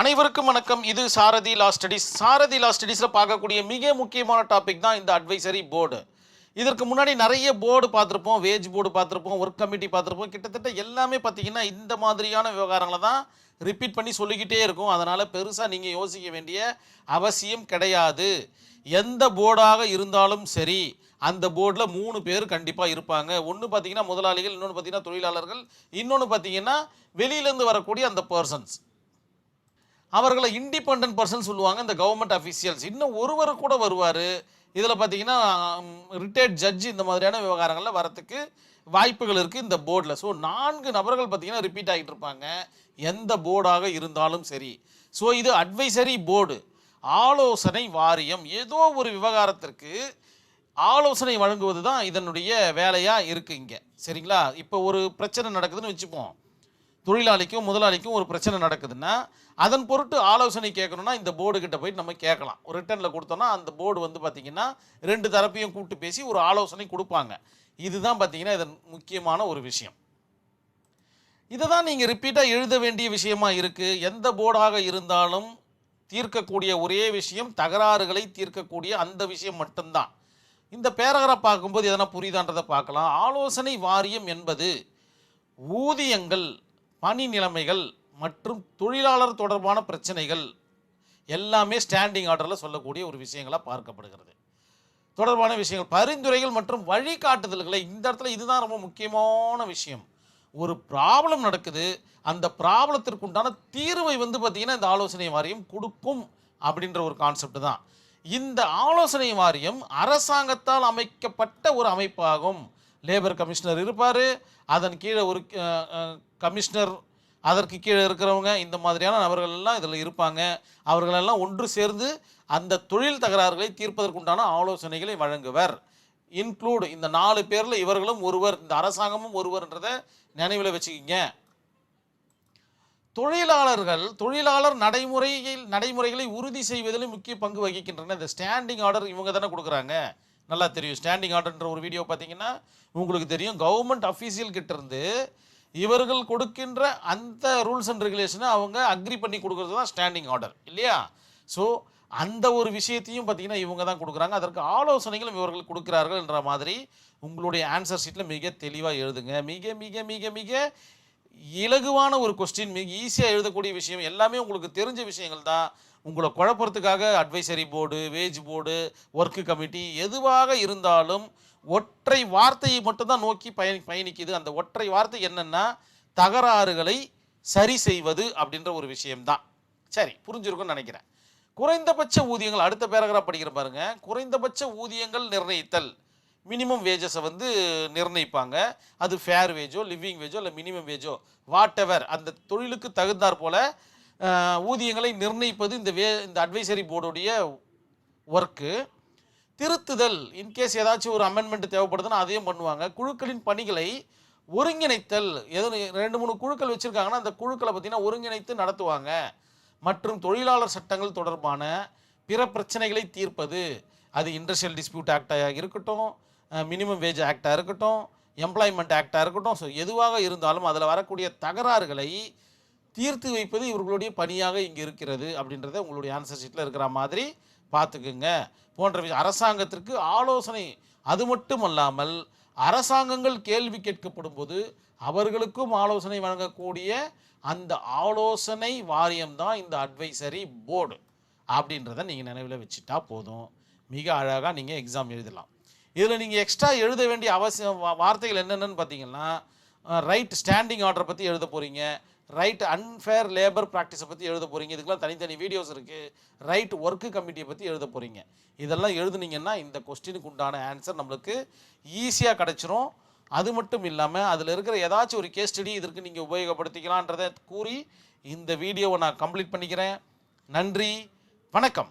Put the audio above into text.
அனைவருக்கும் வணக்கம். இது சாரதி லா ஸ்டடிஸ் சாரதி லா ஸ்டடீஸில் பார்க்கக்கூடிய மிக முக்கியமான டாபிக் தான் இந்த அட்வைசரி போர்டு. இதற்கு முன்னாடி நிறைய போர்டு பார்த்துருப்போம். வேஜ் போர்டு பார்த்துருப்போம். ஒர்க் கமிட்டி பார்த்துருப்போம். கிட்டத்தட்ட எல்லாமே பார்த்தீங்கன்னா இந்த மாதிரியான விவகாரங்களை தான் ரிப்பீட் பண்ணி சொல்லிக்கிட்டே இருக்கும். அதனால் பெருசாக நீங்கள் யோசிக்க வேண்டிய அவசியம் கிடையாது. எந்த போர்டாக இருந்தாலும் சரி அந்த போர்டில் மூணு பேர் கண்டிப்பாக இருப்பாங்க. ஒன்று பார்த்தீங்கன்னா முதலாளிகள் இன்னொன்று பார்த்தீங்கன்னா தொழிலாளர்கள் இன்னொன்று பார்த்தீங்கன்னா வெளியிலேருந்து வரக்கூடிய அந்த பர்சன்ஸ் அவர்களை இண்டிபெண்ட் பர்சன் சொல்லுவாங்க இந்த கவர்மெண்ட் அஃபீஷியல்ஸ் இன்னும் ஒருவர் கூட வருவார். இதில் பார்த்தீங்கன்னா ரிட்டையர்ட் ஜட்ஜ் இந்த மாதிரியான விவகாரங்களில் வரத்துக்கு வாய்ப்புகள் இருக்குது இந்த போர்டில் ஸோ நான்கு நபர்கள் பார்த்தீங்கன்னா ரிப்பீட் ஆகிட்டு இருப்பாங்க. எந்த போர்டாக இருந்தாலும் சரி. ஸோ இது அட்வைசரி போர்டு ஆலோசனை வாரியம். ஏதோ ஒரு விவகாரத்திற்கு ஆலோசனை வழங்குவது தான் இதனுடைய வேலையாக இருக்குது இங்கே. சரிங்களா? இப்போ ஒரு பிரச்சனை நடக்குதுன்னு வச்சுப்போம். தொழிலாளிக்கும் முதலாளிக்கும் ஒரு பிரச்சனை நடக்குதுன்னா அதன் பொருட்டு ஆலோசனை கேட்கணும்னா இந்த போர்டு கிட்ட போயிட்டு நம்ம கேட்கலாம். ஒரு ரிட்டர்னில் கொடுத்தோம்னா அந்த போர்டு வந்து பார்த்திங்கன்னா ரெண்டு தரப்பையும் கூப்பிட்டு பேசி ஒரு ஆலோசனை கொடுப்பாங்க. இதுதான் பார்த்திங்கன்னா இதன் முக்கியமான ஒரு விஷயம். இதை தான் நீங்கள் ரிப்பீட்டாக எழுத வேண்டிய விஷயமா இருக்குது எந்த போர்டாக இருந்தாலும் தீர்க்கக்கூடிய ஒரே விஷயம் தகராறுகளை தீர்க்கக்கூடிய அந்த விஷயம் மட்டும்தான். இந்த பேரகரை பார்க்கும்போது எதனா புரியுதான்றதை பார்க்கலாம். ஆலோசனை வாரியம் என்பது ஊதியங்கள் பணி நிலைமைகள் மற்றும் தொழிலாளர் தொடர்பான பிரச்சனைகள் எல்லாமே ஸ்டாண்டிங் ஆர்டரில் சொல்லக்கூடிய ஒரு விஷயங்களாக பார்க்கப்படுகிறது. தொடர்பான விஷயங்கள் பரிந்துரைகள் மற்றும் வழிகாட்டுதல்களை இந்த இடத்துல இதுதான் ரொம்ப முக்கியமான விஷயம். ஒரு ப்ராப்ளம் நடக்குது அந்த ப்ராப்ளத்திற்கு உண்டான தீர்வை வந்து பார்த்திங்கன்னா இந்த ஆலோசனை வாரியம் கொடுக்கும் அப்படின்ற ஒரு கான்செப்ட் தான். இந்த ஆலோசனை வாரியம் அரசாங்கத்தால் அமைக்கப்பட்ட ஒரு அமைப்பாகும். லேபர் கமிஷனர் இருப்பார். அதன் கீழே ஒரு கமிஷனர் அதற்கு கீழே இருக்கிறவங்க இந்த மாதிரியான நபர்கள் எல்லாம் இதில் இருப்பாங்க. அவர்களெல்லாம் ஒன்று சேர்ந்து அந்த தொழில் தகராறுகளை தீர்ப்பதற்குண்டான ஆலோசனைகளை வழங்குவர். இன்க்ளூடு இந்த நாலு பேரில் இவர்களும் ஒருவர் இந்த அரசாங்கமும் ஒருவர்ன்றதை நினைவில் வச்சுக்கிங்க. தொழிலாளர்கள் தொழிலாளர் நடைமுறையில் நடைமுறைகளை உறுதி செய்வதிலும் முக்கிய பங்கு வகிக்கின்றன. இந்த ஸ்டாண்டிங் ஆர்டர் இவங்க தானே கொடுக்குறாங்க. நல்லா தெரியும். ஸ்டாண்டிங் ஆர்டர்ன்ற ஒரு வீடியோ பார்த்தீங்கன்னா உங்களுக்கு தெரியும். கவர்மெண்ட் அஃபீஷியல் கிட்டேருந்து இவர்கள் கொடுக்கின்ற அந்த ரூல்ஸ் அண்ட் ரெகுலேஷனை அவங்க அக்ரி பண்ணி கொடுக்கறது தான் ஸ்டாண்டிங் ஆர்டர் இல்லையா? ஸோ அந்த ஒரு விஷயத்தையும் பார்த்தீங்கன்னா இவங்க தான் கொடுக்குறாங்க. அதற்கு ஆலோசனைகளும் இவர்கள் கொடுக்குறார்கள் என்ற மாதிரி உங்களுடைய ஆன்சர் ஷீட்டில் மிக தெளிவாக எழுதுங்க. மிக மிக மிக மிக இலகுவான ஒரு கொஸ்டின் மிக ஈஸியாக எழுதக்கூடிய விஷயம். எல்லாமே உங்களுக்கு தெரிஞ்ச விஷயங்கள் தான். உங்களை குழப்பறதுக்காக advisory board wage board work committee எதுவாக இருந்தாலும் ஒற்றை வார்த்தையை மட்டும்தான் நோக்கி பயணி பயணிக்குது. அந்த ஒற்றை வார்த்தை என்னென்னா தகராறுகளை சரி செய்வது அப்படின்ற ஒரு விஷயம்தான். சரி புரிஞ்சிருக்கும்னு நினைக்கிறேன். குறைந்தபட்ச ஊதியங்கள் அடுத்த பேராகிராஃப் படிக்கிற பாருங்க. குறைந்தபட்ச ஊதியங்கள் நிர்ணயித்தல். மினிமம் வேஜஸை வந்து நிர்ணயிப்பாங்க. அது ஃபேர் வேஜோ லிவிங் வேஜோ இல்லை மினிமம் வேஜோ வாட் எவர் அந்த தொழிலுக்கு தகுந்தாற் போல ஊதியங்களை நிர்ணயிப்பது இந்த வே இந்த அட்வைசரி போர்டுடைய ஒர்க்கு திருத்துதல் இன்கேஸ் ஏதாச்சும் ஒரு அமெண்ட்மெண்ட் தேவைப்படுதுன்னா அதையும் பண்ணுவாங்க. குழுக்களின் பணிகளை ஒருங்கிணைத்தல் எது ரெண்டு மூணு குழுக்கள் வச்சுருக்காங்கன்னா அந்த குழுக்களை பார்த்திங்கன்னா ஒருங்கிணைத்து நடத்துவாங்க. மற்றும் தொழிலாளர் சட்டங்கள் தொடர்பான பிற பிரச்சனைகளை தீர்ப்பது. அது இண்டஸ்ட்ரியல் டிஸ்பியூட் ஆக்டாக இருக்கட்டும் மினிமம் வேஜ் ஆக்டாக இருக்கட்டும் எம்ப்ளாய்மெண்ட் ஆக்டாக இருக்கட்டும். ஸோ எதுவாக இருந்தாலும் அதில் வரக்கூடிய தகராறுகளை தீர்த்து வைப்பது இவர்களுடைய பணியாக இங்கே இருக்கிறது அப்படின்றத உங்களுடைய ஆன்சர் ஷீட்டில் இருக்கிற மாதிரி பார்த்துக்குங்க. போன்ற அரசாங்கத்திற்கு ஆலோசனை அது மட்டுமல்லாமல் அரசாங்கங்கள் கேள்வி கேட்கப்படும் போது அவர்களுக்கும் ஆலோசனை வழங்கக்கூடிய அந்த ஆலோசனை வாரியம் தான் இந்த அட்வைசரி போர்டு அப்படின்றத நீங்கள் நினைவில் வச்சுட்டா போதும். மிக அழகாக நீங்கள் எக்ஸாம் எழுதலாம். இதில் நீங்கள் எக்ஸ்ட்ரா எழுத வேண்டிய அவசியம் வார்த்தைகள் என்னென்னு பார்த்தீங்கன்னா ரைட் ஸ்டாண்டிங் ஆர்டரை பற்றி எழுத போகிறீங்க ரைட் அன்ஃபேர் லேபர் ப்ராக்டிஸை பற்றி எழுத போகிறீங்க இதுக்கெல்லாம் தனித்தனி வீடியோஸ் இருக்குது ரைட் ஒர்க்கு கமிட்டியை பற்றி எழுத போகிறீங்க இதெல்லாம் எழுதுனீங்கன்னா இந்த கொஸ்டினுக்கு உண்டான ஆன்சர் நம்மளுக்கு ஈஸியாக கிடச்சிரும். அது மட்டும் இல்லாமல் அதில் இருக்கிற ஏதாச்சும் ஒரு கேஸ் ஸ்டடி இதற்கு நீங்கள் உபயோகப்படுத்திக்கலான்றதை கூறி இந்த வீடியோவை நான் கம்ப்ளீட் பண்ணிக்கிறேன். நன்றி. வணக்கம்.